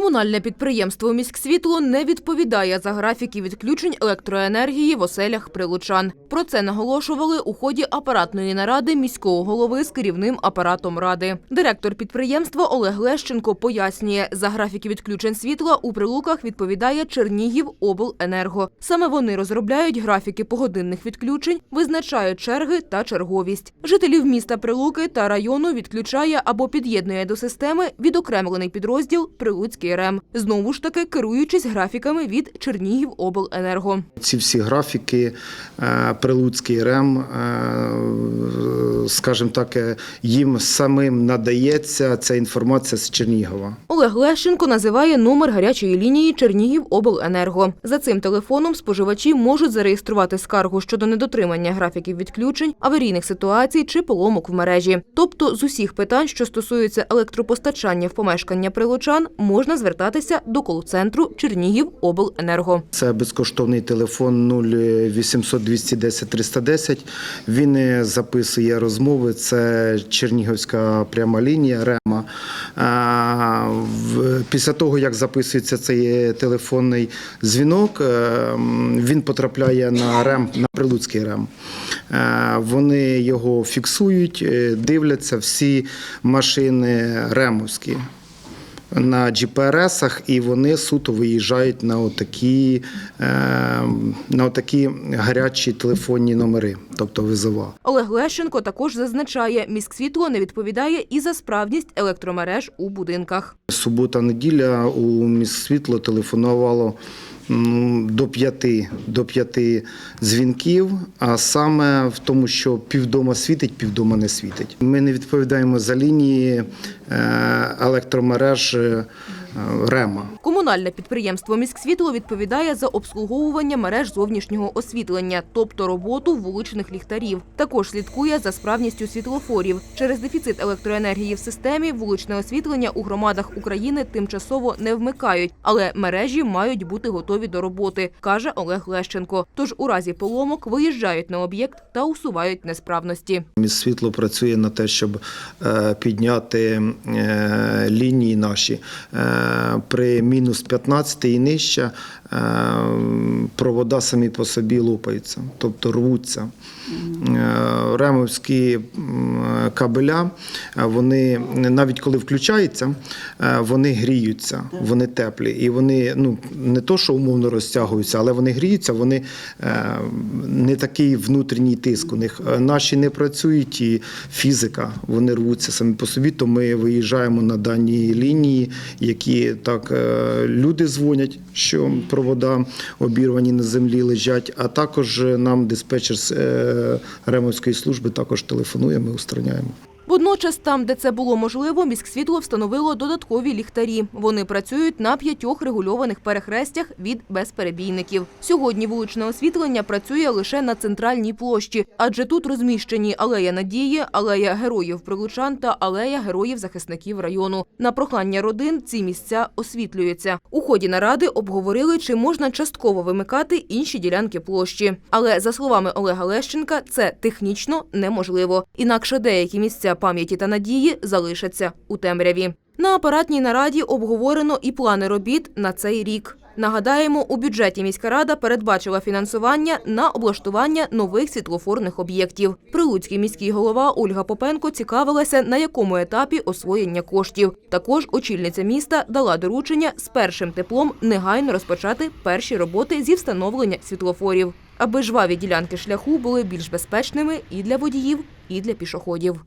Комунальне підприємство «Міськсвітло» не відповідає за графіки відключень електроенергії в оселях прилучан. Про це наголошували у ході апаратної наради міського голови з керівним апаратом ради. Директор підприємства Олег Лещенко пояснює, за графіки відключень світла у прилуках відповідає Чернігів обленерго. Саме вони розробляють графіки погодинних відключень, визначають черги та черговість. Жителів міста Прилуки та району відключає або під'єднує до системи відокремлений підрозділ Прилуцький РЕМ. Знову ж таки керуючись графіками від Чернігів обленерго. Ці всі графіки е, Прилуцький РЕМ, е, скажімо так, е, їм самим надається ця інформація з Чернігова. Олег Лещенко називає номер гарячої лінії Чернігів обленерго. За цим телефоном споживачі можуть зареєструвати скаргу щодо недотримання графіків відключень, аварійних ситуацій чи поломок в мережі. Тобто з усіх питань, що стосуються електропостачання в помешкання прилучан, можна звертатися до кол-центру Чернігів обленерго. Це безкоштовний телефон 0800 210 310. Він е, записує розмови. Це Чернігівська пряма лінія РЕМа. Після того, як записується цей телефонний дзвінок, е, він потрапляє на РЕМ, на Прилуцький РЕМ. Е, Вони його фіксують, е, дивляться всі машини ремовські на GPRS-ах, і вони суто виїжджають на отакі, е, на отакі гарячі телефонні номери, тобто визова. Олег Лещенко також зазначає, міськсвітло не відповідає і за справність електромереж у будинках. Субота, неділя у міськсвітло телефонувало м, до п'яти, до п'яти дзвінків, а саме в тому, що півдома світить, півдома не світить. Ми не відповідаємо за лінії е, електромереж е, РЕМа. Комунальне підприємство «Міськсвітло» відповідає за обслуговування мереж зовнішнього освітлення, тобто роботу вуличних ліхтарів. Також слідкує за справністю світлофорів. Через дефіцит електроенергії в системі вуличне освітлення у громадах України тимчасово не вмикають, але мережі мають бути готові до роботи, каже Олег Лещенко. Тож у разі поломок виїжджають на об'єкт та усувають несправності. Світло працює на те, щоб е, підняти е, лінії наші Е, при мінус 15 і нижче. е, Провода самі по собі лопаються, тобто рвуться. Е, Ремовські кабеля, вони навіть коли включаються, вони гріються, вони теплі. І вони ну, не то, що умовно розтягуються, але вони гріються, вони не такий внутрішній тиск у них. Наші не працюють і фізика, вони рвуться самі по собі, то ми виїжджаємо на дані лінії, які так е, люди дзвонять, що провода обірвані на землі лежать, а також нам диспетчер з ремонтської Ремовської служби також телефонує, ми устраняємо. Водночас, там, де це було можливо, міськсвітло встановило додаткові ліхтарі. Вони працюють на п'ятьох регульованих перехрестях від безперебійників. Сьогодні вуличне освітлення працює лише на центральній площі, адже тут розміщені алея Надії, алея героїв Прилучан та алея героїв захисників району. На прохання родин ці місця освітлюються. У ході наради обговорили, чи можна частково вимикати інші ділянки площі. Але за словами Олега Лещенка, це технічно неможливо. Інакше деякі місця пам'яті та надії залишаться у темряві. На апаратній нараді обговорено і плани робіт на цей рік. Нагадаємо, у бюджеті міська рада передбачила фінансування на облаштування нових світлофорних об'єктів. Прилуцький міський голова Ольга Попенко цікавилася, на якому етапі освоєння коштів. Також очільниця міста дала доручення з першим теплом негайно розпочати перші роботи зі встановлення світлофорів, аби жваві ділянки шляху були більш безпечними і для водіїв, і для пішоходів.